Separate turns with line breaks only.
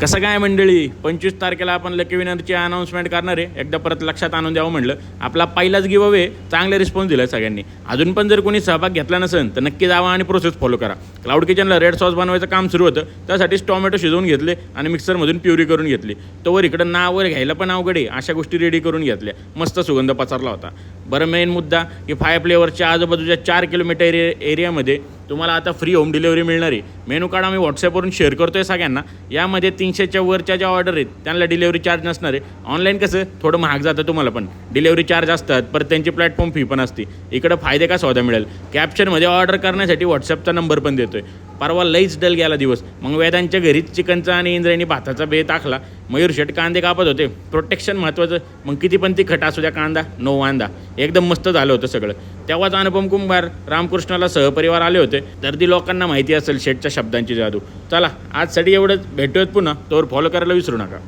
कसं काय मंडळी? पंचवीस तारखेला आपण लकी विनरची अनाऊन्समेंट करणार आहे. एकदा परत लक्षात आणून द्यावं म्हटलं आपला पहिलाच गिव अवे चांगला रिस्पॉन्स दिला सगळ्यांनी. अजून पण जर कोणी सहभाग घेतला नसेल तर नक्की जावा आणि प्रोसेस फॉलो करा. क्लाउड किचनला रेड सॉस बनवायचं काम सुरू होतं. त्यासाठीच टोमॅटो शिजवून घेतले आणि मिक्सरमधून प्युरी करून घेतली. तोवर इकडं नावर घ्यायला पण अवघड आहे. अशा गोष्टी रेडी करून घेतल्या. मस्त सुगंध पसरला होता. बरं मेन मुद्दा की फाय फ्लेवरच्या आजूबाजूच्या चार किलोमीटर एरिया एरियामध्ये तुम्हाला आता फ्री होम डिलिव्हरी मिळणार आहे. मेनू कार्ड आम्ही व्हॉट्सअपवरून शेअर करतोय सगळ्यांना. यामध्ये तीनशेच्या वरच्या ज्या ऑर्डर आहेत त्यांना डिलिव्हरी चार्ज नसणार आहे. ऑनलाईन कसं थोडं महाग जातं तुम्हाला पण. डिलिव्हरी चार्ज असतात परत त्यांची प्लॅटफॉर्म फी पण असते. इकडं फायदे का सौदा मिळेल? कॅप्शनमध्ये ऑर्डर करण्यासाठी व्हॉट्सअपचा नंबर पण देतोय. परवा लईच डल गेला दिवस. मग वेदांच्या घरीच चिकनचा आणि इंद्रायणी भाताचा बे टाकला मयूर शेट कांदे कापत होते. प्रोटेक्शन महत्त्वाचं मग किती पण तिखट असू द्या कांदा नो वांदा. एकदम मस्त झालं होतं सगळं. तेव्हाच अनुपम कुंभार रामकृष्णाला सहपरिवार आले होते. तर ती लोकांना माहिती असेल शेटच्या शब्दांची जादू. चला आजसाठी एवढंच. भेटूयात पुन्हा. तोवर फॉलो करायला विसरू नका.